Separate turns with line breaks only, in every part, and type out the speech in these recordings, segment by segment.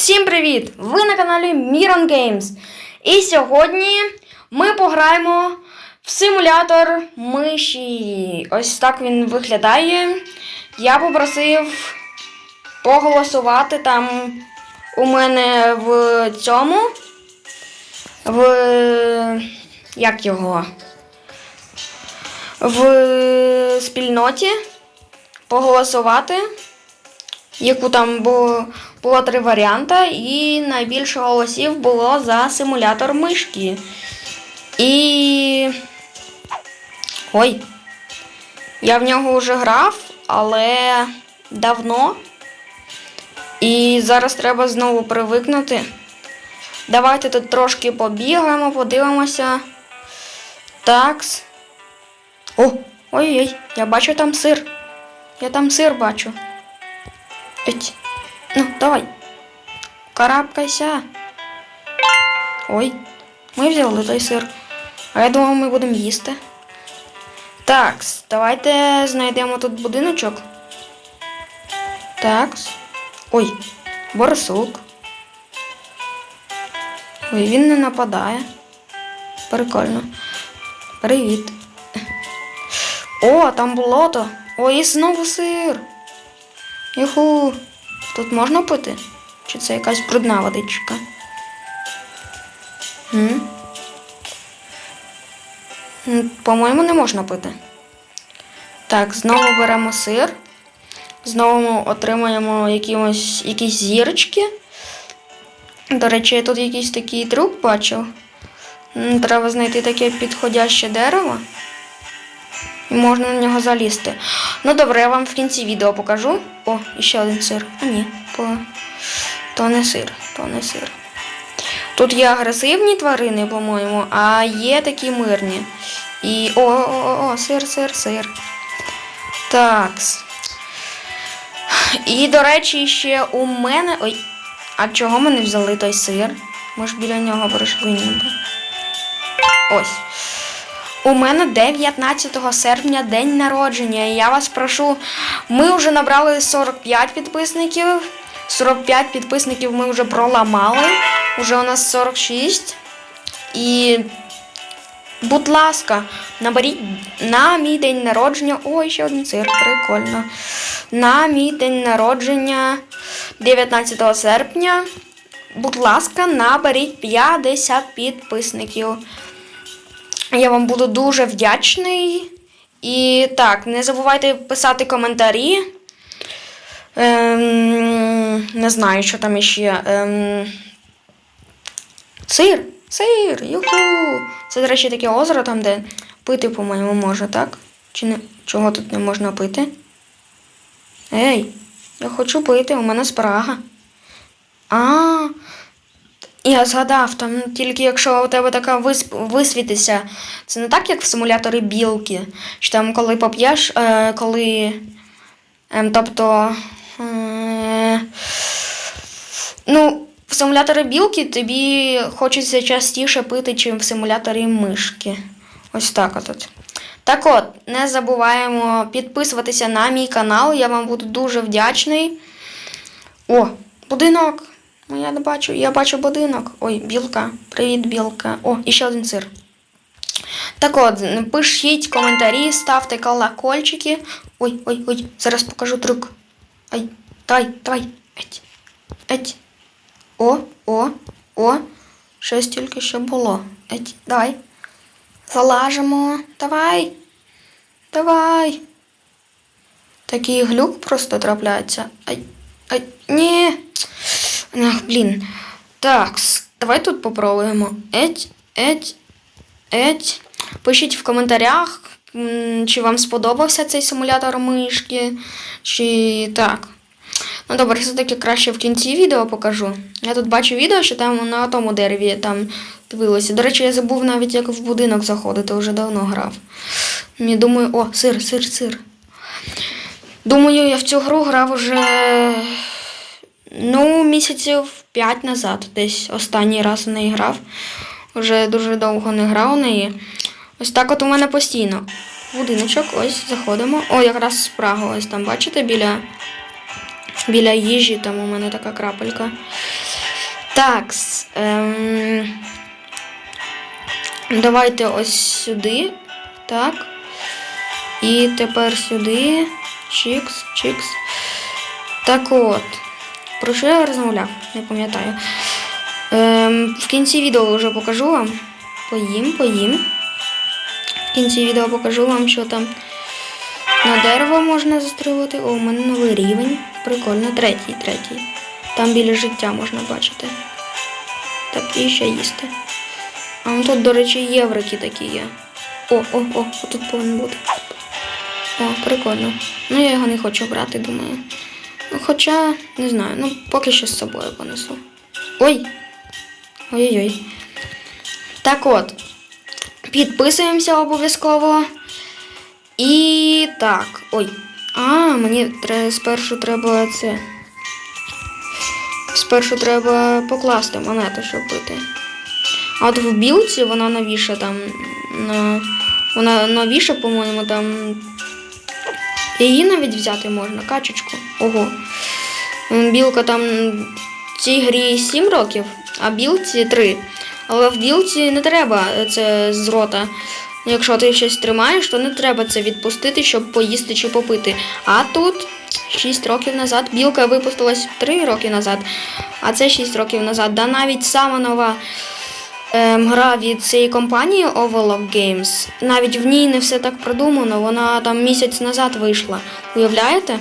Всім привіт! Ви на каналі Miron Games. І сьогодні ми пограємо в симулятор миші. Ось так він виглядає. Я попросив поголосувати там у мене в цьому. В. Як його? В спільноті поголосувати яку там було, було три варіанти, і найбільше голосів було за симулятор мишки. І. Ой. Я в нього вже грав, але давно. І зараз треба знову привикнути. Давайте тут трошки побігаємо, подивимося. Такс. О! Ой-ой, я бачу там сир. Я там сир бачу. Еть. Ну, давай. Карабкайся. Ой, ми взяли той сир. А я думав, ми будемо їсти. Так, давайте знайдемо тут будиночок. Так. Ой, борсук. Ой, він не нападає. Прикольно. Привіт. О, там болото. Ой, і знову сир. Юху, тут можна пити? Чи це якась брудна водичка? По-моєму, не можна пити. Так, знову беремо сир. Знову отримаємо якимось, якісь зірочки. До речі, я тут якийсь такий трюк бачив. Треба знайти таке підходяще дерево. І можна на нього залізти. Ну добре, я вам в кінці відео покажу. О, і ще один сир. А ні, по... то не сир, то не сир. Тут є агресивні тварини, по-моєму, а є такі мирні. І. О, о, о, о, сир, сир, сир. Так. І, до речі, ще у мене. Ой, а чого ми не взяли той сир? Ми ж біля нього пройшли ніби. Ось. У мене 19 серпня день народження. І я вас прошу, ми вже набрали 45 підписників. 45 підписників ми вже проламали. Уже у нас 46. І, будь ласка, наберіть на мій день народження. Ой, ще один сир, прикольно. На мій день народження 19 серпня. Будь ласка, наберіть 50 підписників. Я вам буду дуже вдячний. І так, не забувайте писати коментарі. Ем, не знаю, що там іще. Ем, сир, сир, юху. Це, до речі, таке озеро там, де пити, по-моєму, можна, так? Чи не, чого тут не можна пити? Ей, я хочу пити, у мене спрага. А, я згадав, там тільки якщо у тебе така висп... висвітиться, це не так, як в симуляторі білки. Що там, коли поп'єш, е, коли. Е, тобто. Е, ну, в симуляторі білки тобі хочеться частіше пити, чим в симуляторі мишки. Ось так от. Так от, не забуваємо підписуватися на мій канал, я вам буду дуже вдячний. О, будинок. Ну, я не бачу. Я бачу будинок. Ой, білка. Привіт, білка. О, і ще один сир. Так от, пишіть коментарі, ставте колокольчики. Ой, ой, ой, зараз покажу трюк. Ай, давай, давай. Еть. Еть. О, о, о. Щось тільки що було. Еть, давай. Залажимо. Давай. Давай. Такий глюк просто трапляється. Ай, ай, ні. Ах, блін. Так, давай тут попробуємо. Еть, еть, еть. Пишіть в коментарях, чи вам сподобався цей симулятор мишки, чи так. Ну добре, все-таки краще в кінці відео покажу. Я тут бачу відео, що там на тому дереві там дивилося. До речі, я забув навіть, як в будинок заходити, вже давно грав. Я думаю, о, сир, сир, сир. Думаю, я в цю гру грав уже Ну, місяців 5 назад, десь останній раз в неї грав. Вже дуже довго не грав у неї. Ось так от у мене постійно. Будиночок, ось заходимо. О, якраз спрага, ось там, бачите, біля, біля їжі, там у мене така крапелька. Так. Ем... Давайте ось сюди. Так. І тепер сюди. Чікс, чікс. Так от. Про що я розмовляв? Не пам'ятаю. Ем, в кінці відео вже покажу вам. Поїм, поїм. В кінці відео покажу вам, що там на дерево можна застрілити. О, у мене новий рівень. Прикольно. Третій, третій. Там біля життя можна бачити. Так, і ще їсти. А ну тут, до речі, єврики такі є. О, о, о, тут повинен бути. О, прикольно. Ну я його не хочу брати, думаю. Хоча, не знаю, ну поки що з собою понесу. Ой! Ой-ой-ой. Так от. Підписуємося обов'язково. І так. Ой. А, мені тре- спершу треба це. Спершу треба покласти монету, щоб бити. А от в білці вона новіша там. На... Вона новіша, по-моєму, там. Її навіть взяти можна, качечку. Ого. Білка там в цій грі 7 років, а білці 3. Але в білці не треба це з рота. Якщо ти щось тримаєш, то не треба це відпустити, щоб поїсти чи попити. А тут 6 років назад білка випустилась 3 роки назад, а це 6 років назад. Да навіть сама нова гра від цієї компанії Overlock Games. Навіть в ній не все так продумано. Вона там місяць назад вийшла. Уявляєте?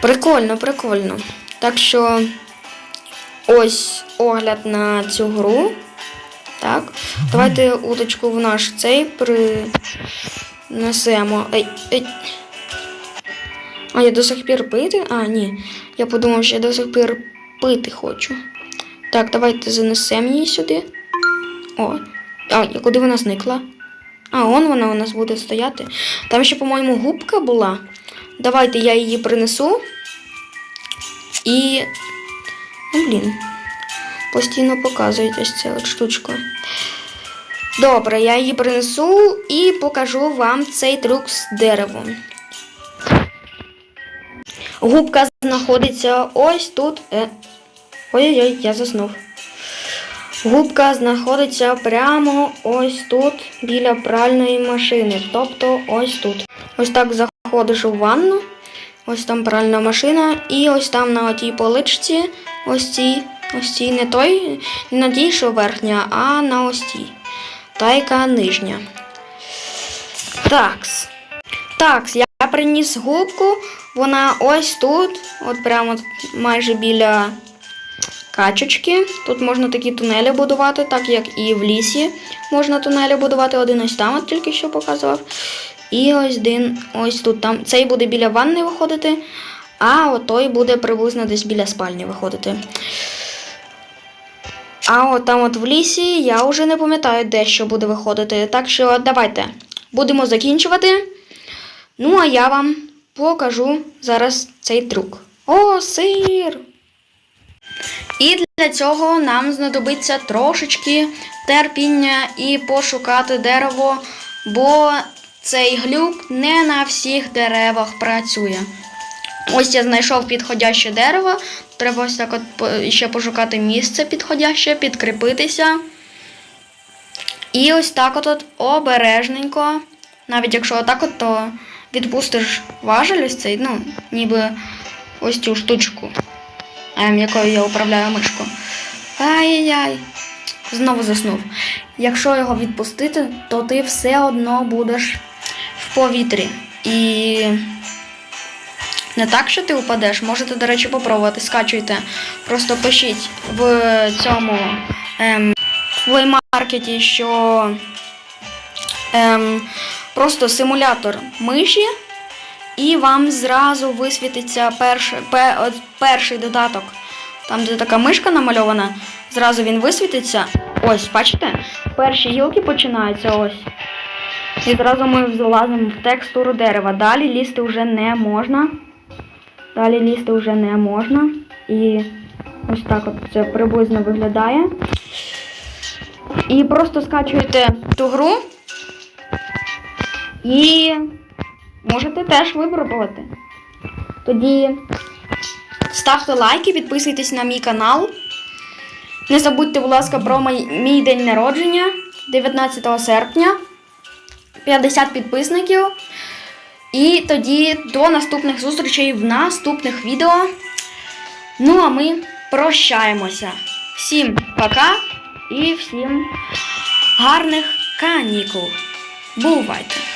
Прикольно, прикольно. Так що ось огляд на цю гру. Так. Давайте удочку в наш цей принесемо. Ей, ей. А я до сих пір пити? А, ні. Я подумав, що я до сих пір пити хочу. Так, давайте занесемо її сюди. О. А, куди вона зникла? А, он вона у нас буде стояти. Там ще, по-моєму, губка була. Давайте я її принесу. І. Ну, блін. Постійно показують ось ця от штучка. Добре, я її принесу і покажу вам цей трюк з деревом. Губка знаходиться ось тут. Е. Ой-ой-ой, я заснув. Губка знаходиться прямо ось тут, біля пральної машини. Тобто ось тут. Ось так заходиш у ванну. Ось там пральна машина, і ось там на отій поличці, ось цій, ось цій не той, не тій, що верхня, а на ось цій. Та яка нижня. Такс. Такс, я приніс губку, вона ось тут, от прямо майже біля качечки. Тут можна такі тунелі будувати, так як і в лісі можна тунелі будувати. Один ось там от тільки що показував. І ось один ось тут. Там. Цей буде біля ванни виходити, а отой буде приблизно десь біля спальні виходити. А от там от в лісі я вже не пам'ятаю, де що буде виходити. Так що давайте будемо закінчувати. Ну, а я вам покажу зараз цей трюк. О, сир! І для цього нам знадобиться трошечки терпіння і пошукати дерево, бо цей глюк не на всіх деревах працює. Ось я знайшов підходяще дерево. Треба ось так от ще пошукати місце підходяще, підкріпитися. І ось так от, обережненько. Навіть якщо отак от, то відпустиш важель ось цей, ну, ніби ось цю штучку, якою я управляю мишку. Ай-яй-яй. Знову заснув. Якщо його відпустити, то ти все одно будеш в повітрі. І не так, що ти упадеш, можете, до речі, попробувати, скачуйте. Просто пишіть в цьому ем, плеймаркеті, що ем, просто симулятор миші, і вам зразу висвітиться перший, перший додаток. Там, де така мишка намальована, зразу він висвітиться. Ось, бачите? Перші гілки починаються ось. І зразу ми залазимо в текстуру дерева. Далі лізти вже не можна. Далі лізти вже не можна. І ось так от це приблизно виглядає. І просто скачуєте ту гру. І можете теж випробувати. Тоді ставте лайки, підписуйтесь на мій канал. Не забудьте, будь ласка, про мій, день народження 19 серпня. 50 підписників. І тоді до наступних зустрічей в наступних відео. Ну, а ми прощаємося. Всім пока і всім гарних канікул. Бувайте!